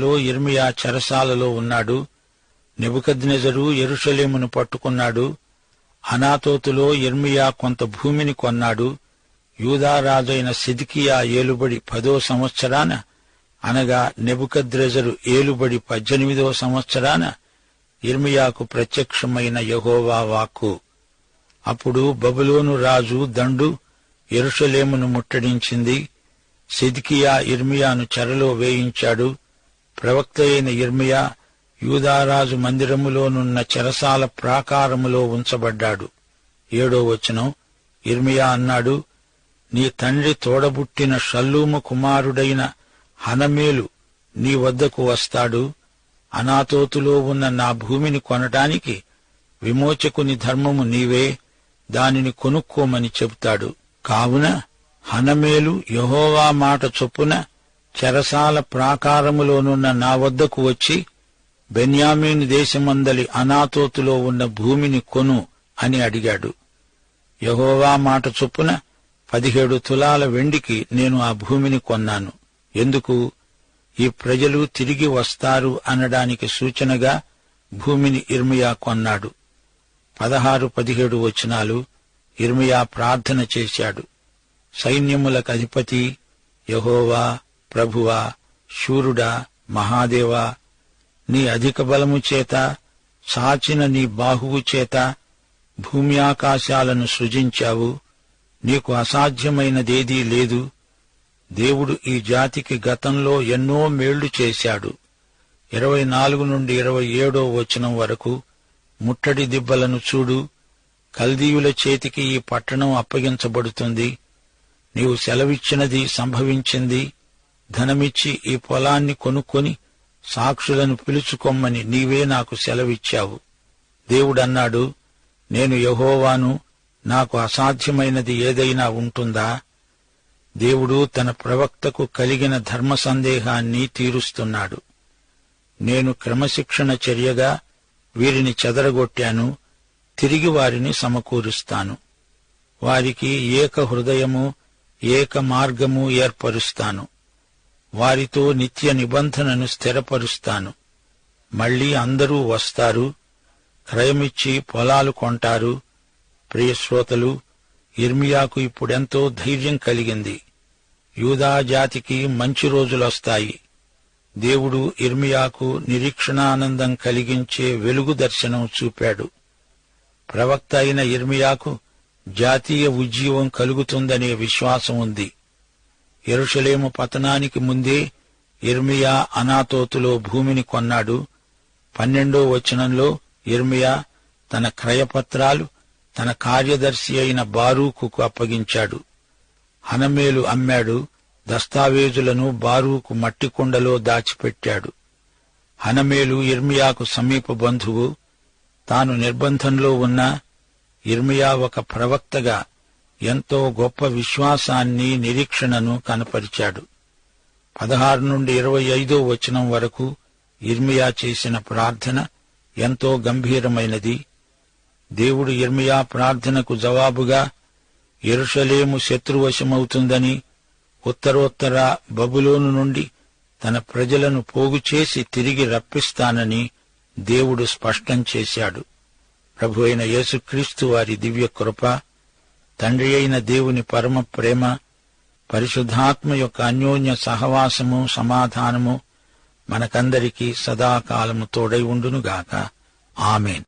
లో ఇర్మియా చెరసాలలో ఉన్నాడు. నెబుకద్నెజరు ఎరుషలేమును పట్టుకున్నాడు. అనాతోతులో ఇర్మియా కొంత భూమిని కొన్నాడు. యూదారాజైన సిదికియా ఏలుబడి పదో సంవత్సరాన అనగా నెబుకద్రెజరు ఏలుబడి పద్దెనిమిదో సంవత్సరాన ఇర్మియాకు ప్రత్యక్షమైన యహోవా వాక్కు. అప్పుడు బబులోను రాజు దండు ఎరుషలేమును ముట్టడించింది. సిద్కియా ఇర్మియాను చెరలో వేయించాడు. ప్రవక్త అయిన ఇర్మియా యూదారాజు మందిరములోనున్న చెరసాల ప్రాకారములో ఉంచబడ్డాడు. ఏడో వచనం ఇర్మియా అన్నాడు నీ తండ్రి తోడబుట్టిన షల్లూము కుమారుడైన హనమేలు నీ వద్దకు వస్తాడు. అనాతోతులో ఉన్న నా భూమిని కొనటానికి విమోచకుని ధర్మము నీవే దానిని కొనుక్కోమని చెబుతాడు. కావున హనమేలు యహోవా మాట చొప్పున చెరసాల ప్రాకారములోనున్న నా వద్దకు వచ్చి బెన్యామీన్ దేశమందలి అనాతోతులో ఉన్న భూమిని కొను అని అడిగాడు. యహోవా మాట చొప్పున పదిహేడు తులాల వెండికి నేను ఆ భూమిని కొన్నాను. ఎందుకు? ఈ ప్రజలు తిరిగి వస్తారు అనడానికి సూచనగా భూమిని ఇర్మియా కొన్నాడు. పదహారు పదిహేడు వచనాలు ఇర్మియా ప్రార్థన చేశాడు. సైన్యములకు అధిపతి యహోవా ప్రభువా శూరుడా మహాదేవా నీ అధిక బలము చేత చాచిన నీ బాహువు చేత భూమి ఆకాశాలను సృజించావు. నీకు అసాధ్యమైనదేదీ లేదు. దేవుడు ఈ జాతికి గతంలో ఎన్నో మేళ్ళు చేశాడు. ఇరవై నాలుగు నుండి ఇరవై ఏడో వచనం వరకు ముట్టడి దిబ్బలను చూడు. కల్దీయుల చేతికి ఈ పట్టణం అప్పగించబడుతుంది. నీవు సెలవిచ్చినది సంభవించింది. ధనమిచ్చి ఈ పొలాన్ని కొనుక్కొని సాక్షులను పిలుచుకొమ్మని నీవే నాకు సెలవిచ్చావు. దేవుడన్నాడు నేను యహోవాను నాకు అసాధ్యమైనది ఏదైనా ఉంటుందా? దేవుడు తన ప్రవక్తకు కలిగిన ధర్మ సందేహాన్ని తీరుస్తున్నాడు. నేను క్రమశిక్షణ చర్యగా వీరిని చెదరగొట్టాను తిరిగి వారిని సమకూరుస్తాను. వారికి ఏక హృదయము ఏక మార్గము ఏర్పరుస్తాను. వారితో నిత్య నిబంధనను స్థిరపరుస్తాను. మళ్ళీ అందరూ వస్తారు క్రయమిచ్చి పొలాలు కొంటారు. ప్రియశ్రోతలు ఇర్మియాకు ఇప్పుడెంతో ధైర్యం కలిగింది. యూదా జాతికి మంచి రోజులొస్తాయి. దేవుడు ఇర్మియాకు నిరీక్షణానందం కలిగించే వెలుగు దర్శనం చూపాడు. ప్రవక్త అయిన ఇర్మియాకు జాతీయ ఉజ్జీవం కలుగుతుందనే విశ్వాసం ఉంది. ఎరుషలేము పతనానికి ముందే ఇర్మియా అనాతోతులో భూమిని కొన్నాడు. పన్నెండో వచనంలో ఇర్మియా తన క్రయపత్రాలు తన కార్యదర్శి అయిన బారూకుకు అప్పగించాడు. హనమేలు అమ్మాడు దస్తావేజులను బారూకు మట్టికుండలో దాచిపెట్టాడు. హనమేలు ఇర్మియాకు సమీప బంధువు తాను నిర్బంధంలో ఉన్న ఇర్మియా ఒక ప్రవక్తగా ఎంతో గొప్ప విశ్వాసాన్ని నిరీక్షణను కనపరిచాడు. పదహారు నుండి ఇరవై ఐదో వచనం వరకు ఇర్మియా చేసిన ప్రార్థన ఎంతో గంభీరమైనది. దేవుడు ఇర్మియా ప్రార్థనకు జవాబుగా ఎరుషలేము శత్రువశమవుతుందని ఉత్తరోత్తర బబులోను నుండి తన ప్రజలను పోగు చేసి తిరిగి రప్పిస్తానని దేవుడు స్పష్టం చేశాడు. ప్రభు అయిన యేసుక్రీస్తు వారి దివ్య కృప తండ్రి అయిన దేవుని పరమ ప్రేమ పరిశుద్ధాత్మ యొక్క అన్యోన్య సహవాసము సమాధానము మనకందరికీ సదాకాలము తోడై ఉండునుగాక. ఆమెన్.